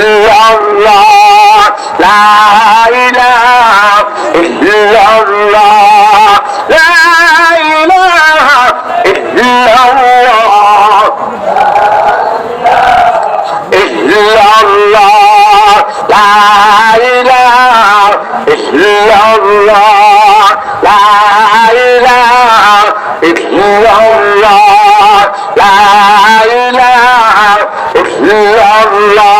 illallah la ilaha illallah la ilaha illallah illallah la ilaha illallah la ilaha illallah la ilaha illallah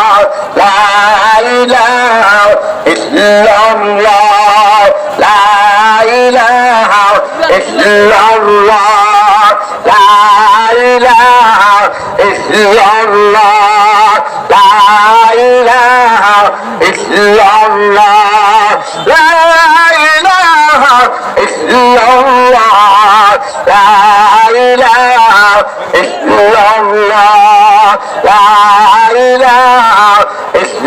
it's La ilaha illallah. La ilaha illallah. La ilaha illallah. La ilaha illallah. La ilaha illallah. La ilaha illallah. La ilaha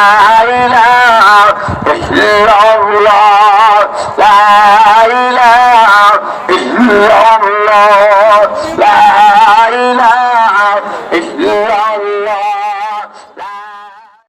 لا إله إلا الله لا إله